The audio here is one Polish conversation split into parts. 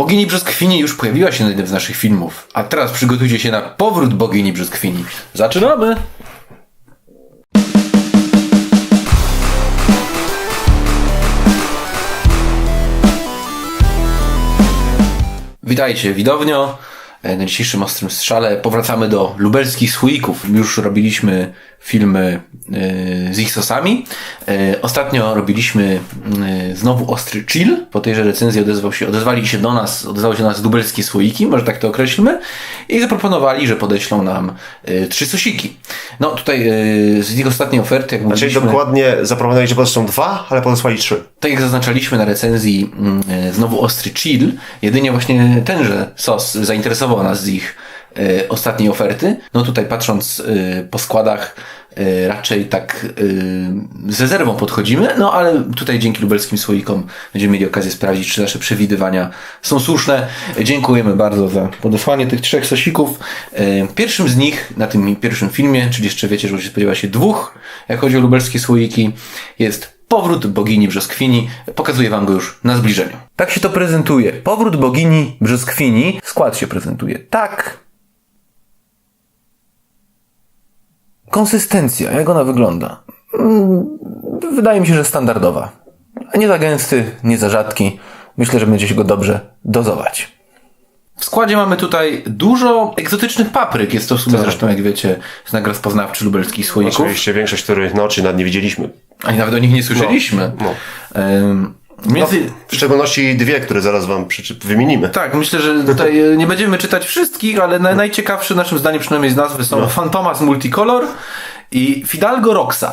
Bogini Brzoskwini już pojawiła się na jednym z naszych filmów, a teraz przygotujcie się na powrót Bogini Brzoskwini. Zaczynamy! Witajcie widownio. E, Na dzisiejszym Ostrym Strzale powracamy do lubelskich słoików. Już robiliśmy filmy e, z ich sosami. E, Ostatnio robiliśmy e, znowu Ostry Chill. Po tejże recenzji odezwał się, odezwali się do nas, odezwały się do nas lubelskie słoiki, może tak to określmy. I zaproponowali, że podeślą nam trzy sosiki. No tutaj z ich ostatniej oferty, jak mówiliśmy... dokładnie zaproponowali, że podesłą dwa, ale podesłali trzy. Tak jak zaznaczaliśmy na recenzji mm, znowu Ostry Chill, jedynie właśnie tenże sos zainteresował nas z ich ostatniej oferty. No tutaj patrząc e, po składach e, raczej tak e, z rezerwą podchodzimy, no ale tutaj dzięki lubelskim słoikom będziemy mieli okazję sprawdzić, czy nasze przewidywania są słuszne. Dziękujemy bardzo za podesłanie tych trzech sosików. E, Pierwszym z nich na tym pierwszym filmie, czyli jeszcze wiecie, że się spodziewa się dwóch, jak chodzi o lubelskie słoiki, jest Powrót bogini Brzoskwini. Pokazuję wam go już na zbliżeniu. Tak się to prezentuje. Powrót bogini Brzoskwini. Skład się prezentuje tak. Konsystencja, jak ona wygląda? Mm, Wydaje mi się, że standardowa. Nie za gęsty, nie za rzadki. Myślę, że będzie się go dobrze dozować. W składzie mamy tutaj dużo egzotycznych papryk. Jest to w sumie zresztą, jak wiecie, znak rozpoznawczy lubelskich słoików. Oczywiście większość, których no, czy nad nie widzieliśmy. Ani nawet o nich nie słyszeliśmy. No. Em, Między... W szczególności dwie, które zaraz wam wymienimy. Tak, myślę, że tutaj e, nie będziemy czytać wszystkich, ale na, najciekawsze naszym zdaniem przynajmniej z nazwy są Fantomas Multicolor i Fidalgo Roxa.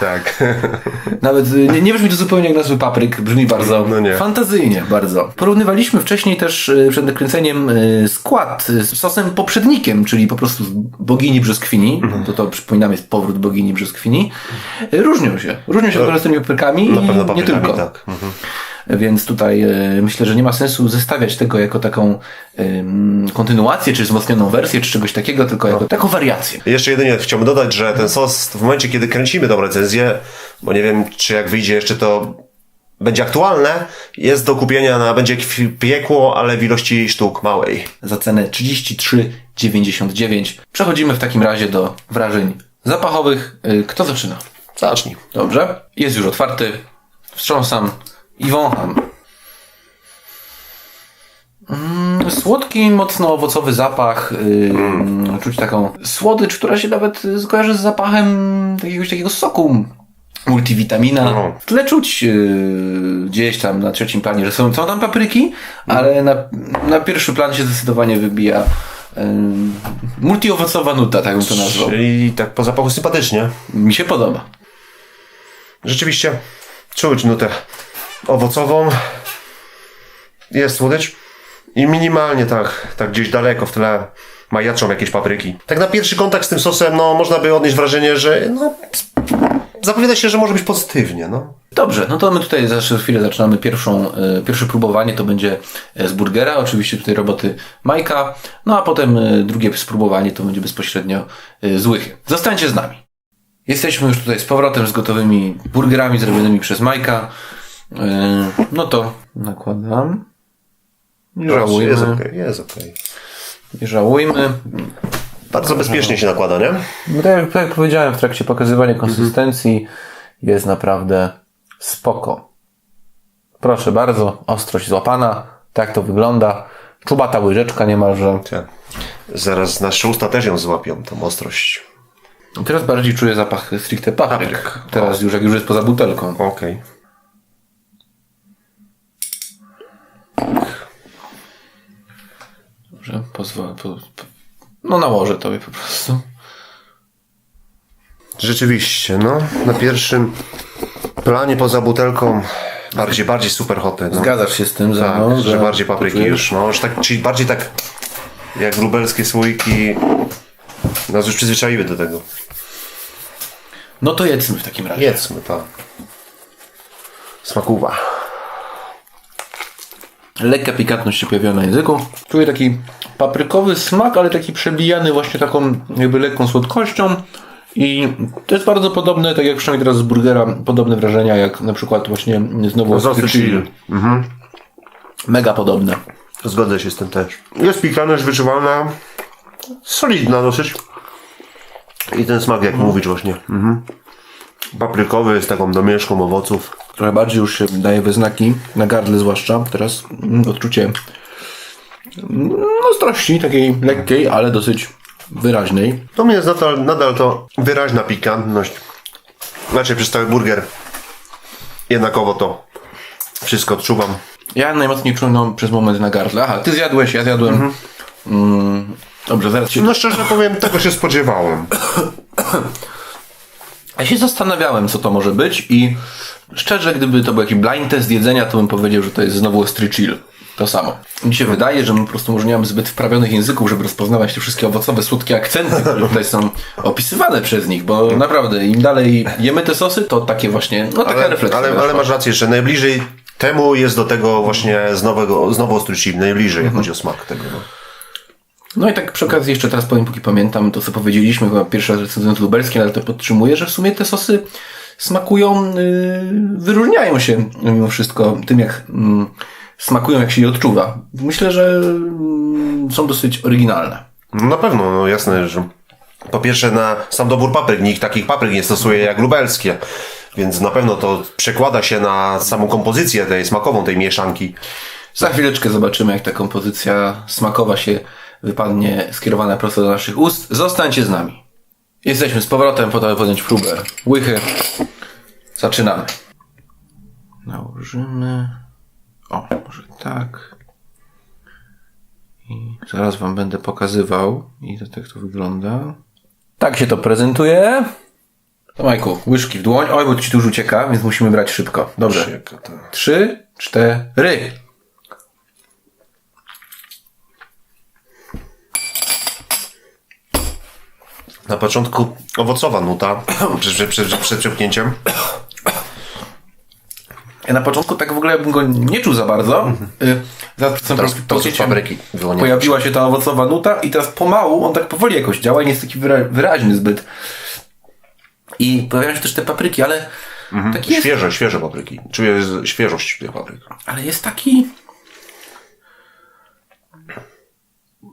Tak. Nawet e, nie, nie brzmi to zupełnie jak nazwy papryk, brzmi bardzo No nie. fantazyjnie, bardzo. Porównywaliśmy wcześniej też e, przed nakręceniem e, skład z sosem poprzednikiem, czyli po prostu z bogini brzoskwini, Mhm. to to przypominam jest powrót bogini brzoskwini. Różnią się, różnią się no, z tymi paprykami Na i nie tylko. tak. Mhm. Więc tutaj e, myślę, że nie ma sensu zestawiać tego jako taką kontynuację, czy wzmocnioną wersję, czy czegoś takiego, tylko No. jako taką wariację. Jeszcze jedynie chciałbym dodać, że ten sos w momencie, kiedy kręcimy tą recenzję, bo nie wiem, czy jak wyjdzie jeszcze to będzie aktualne, jest do kupienia na, będzie piekło, ale w ilości sztuk małej. Za cenę 33,99. Przechodzimy w takim razie do wrażeń zapachowych. E, Kto zaczyna? Zacznij. Dobrze. Jest już otwarty. Wstrząsam i wącham. Mm, Słodki, mocno owocowy zapach. Yy, Czuć taką słodycz, która się nawet y, kojarzy z zapachem jakiegoś takiego soku multivitamina. No. W tle czuć yy, gdzieś tam na trzecim planie, że są, są tam papryki, ale na, na pierwszy plan się zdecydowanie wybija yy, multiowocowa nuta, tak bym to nazwał. Czyli tak po zapachu sympatycznie. Mi się podoba. Rzeczywiście czuć nutę owocową. Jest słodycz. I minimalnie tak, tak gdzieś daleko w tle majaczą jakieś papryki. Tak na pierwszy kontakt z tym sosem, no można by odnieść wrażenie, że no, zapowiada się, że może być pozytywnie, no. Dobrze, no to my tutaj za chwilę zaczynamy pierwszą, e, pierwsze próbowanie, to będzie e, z burgera, oczywiście tutaj roboty Majka, no a potem e, drugie spróbowanie to będzie bezpośrednio e, z łychy. Zostańcie z nami. Jesteśmy już tutaj z powrotem z gotowymi burgerami zrobionymi przez Majka. E, No to nakładam. Nie Jest żałujmy. jest okej. Nie żałujmy. Bardzo bezpiecznie się nakłada, nie? No tak, jak- tak jak powiedziałem w trakcie pokazywania konsystencji, jest naprawdę spoko. Proszę bardzo, ostrość złapana, tak to wygląda. Czubata łyżeczka niemalże. Tak. Zaraz nasze usta też ją złapią, tą ostrość. Teraz bardziej czuję zapach stricte papryk. Papryk. Teraz już jak już jest poza butelką. Okej. Dobrze, Po, no nałożę tobie po prostu. Rzeczywiście, no. Na pierwszym planie poza butelką bardziej, bardziej super hoty. No. Zgadzasz się z tym ze Tak, mną, że bardziej papryki poczujesz? już, no. Już tak, czyli bardziej tak jak lubelskie słoiki nas już przyzwyczaiły do tego. No to jedzmy w takim razie. Jedzmy, tak. Smakuwa. Lekka pikantność się pojawiła na języku. Czuję taki paprykowy smak, ale taki przebijany właśnie taką jakby lekką słodkością. I to jest bardzo podobne, tak jak przynajmniej teraz z burgera, podobne wrażenia jak na przykład właśnie znowu Ostry chill. chill. Mega podobne. Zgodzę się z tym też. Jest pikantność wyczuwalna, solidna dosyć. I ten smak, jak mówisz właśnie. Mhm. Paprykowy z taką domieszką owoców. Trochę bardziej już się daje we znaki, na gardle zwłaszcza. Teraz mm, odczucie mm, no ostrości, takiej lekkiej, ale dosyć wyraźnej. To mnie jest nadal, nadal to wyraźna pikantność. Znaczy przez cały burger. Jednakowo to wszystko odczuwam. Ja najmocniej czułem no, przez moment na gardle. Aha, ty zjadłeś, ja zjadłem. Mm, dobrze, zaraz się... No szczerze powiem, tego się spodziewałem. Ja się zastanawiałem, co to może być i szczerze, gdyby to był jakiś blind test jedzenia, to bym powiedział, że to jest znowu ostry chill. To samo. Mi się wydaje, że my po prostu może nie mamy zbyt wprawionych języków, żeby rozpoznawać te wszystkie owocowe, słodkie akcenty, które tutaj są opisywane przez nich, bo naprawdę im dalej jemy te sosy, to takie właśnie, no taka Ale, refleksja. ale, ale masz rację, że najbliżej temu jest do tego właśnie z nowego, znowu ostry chip, najbliżej, jak chodzi o smak tego. No. No i tak przy okazji jeszcze teraz powiem, póki pamiętam to, co powiedzieliśmy, chyba pierwszy raz recenzując lubelskie, ale to podtrzymuję, że w sumie te sosy smakują, yy, wyróżniają się mimo wszystko tym, jak mm, smakują, jak się je odczuwa. Myślę, że mm, są dosyć oryginalne. Na pewno, no jasne, że po pierwsze na sam dobór papryk, nikt takich papryk nie stosuje jak lubelskie, więc na pewno to przekłada się na samą kompozycję tej smakową, tej mieszanki. Za chwileczkę zobaczymy, jak ta kompozycja smakowa się wypadnie skierowana prosto do naszych ust. Zostańcie z nami. Jesteśmy z powrotem po to, podjąć próbę łychy. Zaczynamy. Nałożymy. O, może tak. I zaraz wam będę pokazywał. I to tak to wygląda. Tak się to prezentuje. To Majku, łyżki w dłoń. Oj, bo ci już ucieka, więc musimy brać szybko. Dobrze. Trzy, cztery. Na początku owocowa nuta przed, przed, przed. Ja na początku tak w ogóle bym go nie czuł za bardzo. Y, Teraz samym to z fabryki pojawiła się ta owocowa nuta i teraz pomału on tak powoli jakoś działa i nie jest taki wyra- wyraźny zbyt. I pojawiają się też te papryki, ale taki jest, Świeże, świeże papryki. Czuję świeżość tych papryk. ale jest taki...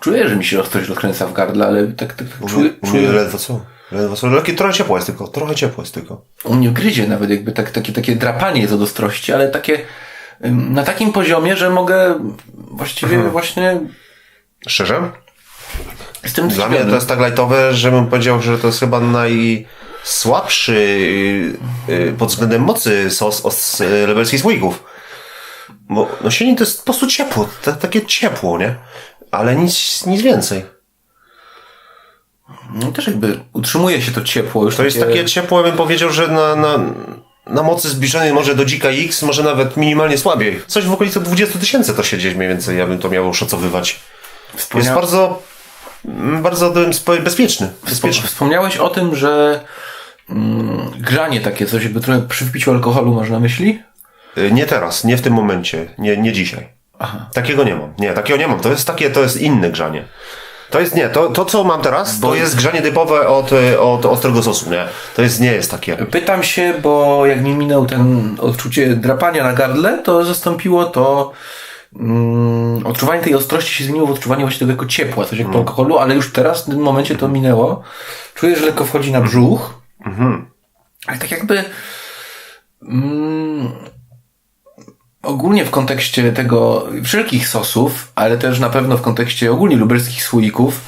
Czuję, że mi się ostrość rozkręca w gardle, ale tak, tak, tak czuję, U mnie czuję, ledwo co? Ledwo co? Lekkie, trochę ciepło jest tylko, trochę ciepło jest tylko. u mnie gryzie nawet jakby tak, takie, takie drapanie jest od ostrości, ale takie na takim poziomie, że mogę właściwie właśnie Szczerze? jestem Dla mnie to jest tak lightowe, że bym powiedział, że to jest chyba najsłabszy yy, yy, pod względem mocy sos od yy, lebelskich słoików. Bo no silnik to jest po prostu ciepło, ta, takie ciepło, nie? Ale nic, nic więcej. No też jakby utrzymuje się to ciepło już. To jest takie ciepło, ja bym powiedział, że na, na, na mocy zbliżonej może do dzika X, może nawet minimalnie słabiej. Coś w okolicy 20 tysięcy to się gdzieś mniej więcej, ja bym to miał oszacowywać. Jest bardzo, mm, bardzo bezpieczny. bezpieczny. Wspomniałeś o tym, że mm, grzanie takie, coś jakby trochę przy wpiciu alkoholu masz na myśli? Y, Nie teraz, nie w tym momencie, nie, nie dzisiaj. Aha. Takiego nie mam. Nie, takiego nie mam. To jest takie, to jest inne grzanie. To jest, nie, to, to co mam teraz, to jest grzanie typowe od, y, od ostrego sosu, nie? To jest, nie jest takie. Pytam się, bo jak mi minął ten odczucie drapania na gardle, to zastąpiło to mm, odczuwanie tej ostrości się zmieniło w odczuwanie właśnie tego jako ciepła, coś jak po alkoholu, ale już teraz w tym momencie to minęło. Czuję, że lekko wchodzi na brzuch. Ale tak jakby mm, ogólnie w kontekście tego wszelkich sosów, ale też na pewno w kontekście ogólnie lubelskich słoików,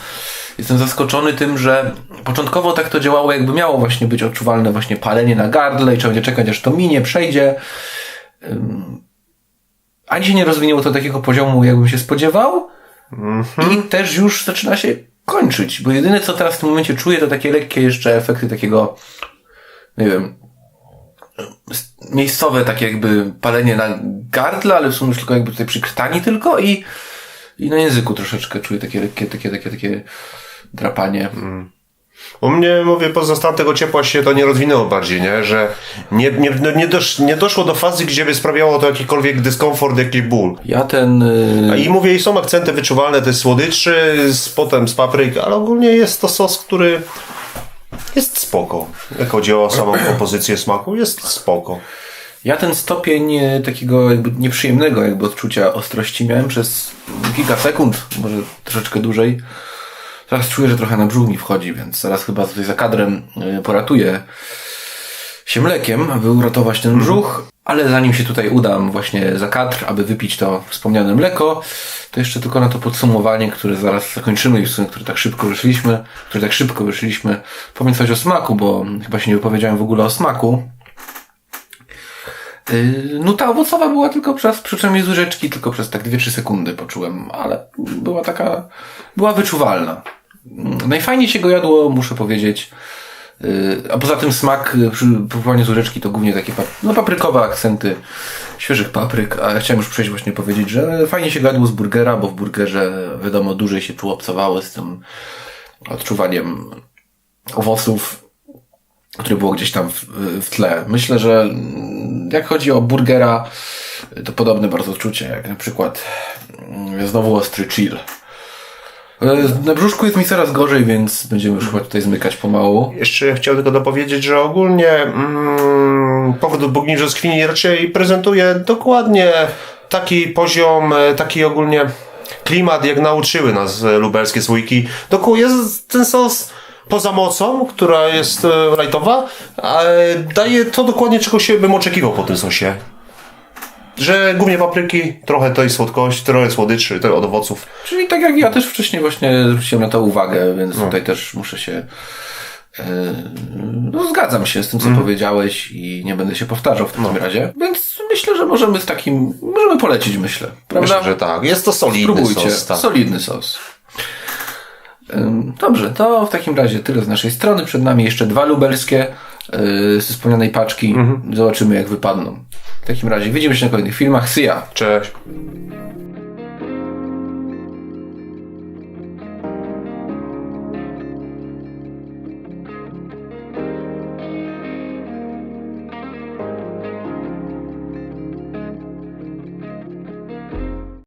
jestem zaskoczony tym, że początkowo tak to działało, jakby miało właśnie być odczuwalne właśnie palenie na gardle i trzeba będzie czekać, aż to minie, przejdzie. Ani się nie rozwinęło to takiego poziomu, jakbym się spodziewał. I też już zaczyna się kończyć, bo jedyne co teraz w tym momencie czuję, to takie lekkie jeszcze efekty takiego, nie wiem, miejscowe takie jakby palenie na gardle, ale w sumie już tylko jakby tutaj przy krtani tylko i, i na języku troszeczkę czuję takie lekkie, takie, takie, takie drapanie. U mnie, mówię, poza stan tego ciepła się to nie rozwinęło bardziej, nie? Że nie, nie, no nie, dosz, nie doszło do fazy, gdzie by sprawiało to jakikolwiek dyskomfort, jakiś ból. Ja ten, y, I mówię, i są akcenty wyczuwalne, to jest słodyczy, z, potem z papryk, ale ogólnie jest to sos, który jest spoko. Jak chodzi o samą kompozycję smaku, jest spoko. Ja ten stopień e, takiego jakby nieprzyjemnego jakby odczucia ostrości miałem przez kilka sekund, może troszeczkę dłużej. Teraz czuję, że trochę na brzuch mi wchodzi, więc zaraz chyba tutaj za kadrem e, poratuję się mlekiem, aby uratować ten brzuch, ale zanim się tutaj udam właśnie za kadr, aby wypić to wspomniane mleko, to jeszcze tylko na to podsumowanie, które zaraz zakończymy i w sumie, które tak szybko wyszliśmy, które tak szybko wyszliśmy, powiem coś o smaku, bo chyba się nie wypowiedziałem w ogóle o smaku. Yy, Nuta owocowa była tylko przez przyczynnie z łyżeczki, tylko przez tak 2-3 sekundy poczułem, ale była taka, była wyczuwalna. Mm, Najfajniej się go jadło, muszę powiedzieć. Yy, A poza tym smak yy, przy próbowaniu z łyżeczki to głównie takie no, paprykowe akcenty świeżych papryk, a ja chciałem już przejść właśnie powiedzieć, że fajnie się gadło z burgera, bo w burgerze wiadomo dłużej się tu obcowało z tym odczuwaniem owoców, które było gdzieś tam w, w tle. Myślę, że mm, jak chodzi o burgera, to podobne bardzo odczucie, jak na przykład mm, znowu ostry chill. E, Na brzuszku jest mi coraz gorzej, więc będziemy już chyba tutaj zmykać pomału. Jeszcze chciałem tylko dopowiedzieć, że ogólnie mm, powód do Bogni Brzoskwini raczej prezentuje dokładnie taki poziom, e, taki ogólnie klimat, jak nauczyły nas e, lubelskie słoiki. Dokładnie jest ten sos poza mocą, która jest rajtowa, ale daje to dokładnie, czego się bym oczekiwał po tym sosie. Że głównie papryki, trochę tej słodkości, trochę słodyczy, trochę od owoców. Czyli tak jak ja też wcześniej właśnie zwróciłem na to uwagę, więc tutaj też muszę się. e, No, zgadzam się z tym, co powiedziałeś i nie będę się powtarzał w takim razie. Więc myślę, że możemy z takim. Możemy polecić, myślę. Prawda? Myślę, że tak. Jest to solidny Spróbujcie. sos. Tak. Solidny sos. Dobrze, to w takim razie tyle z naszej strony. Przed nami jeszcze dwa lubelskie yy, ze wspomnianej paczki. Zobaczymy, jak wypadną. W takim razie widzimy się na kolejnych filmach. See ya! Cześć.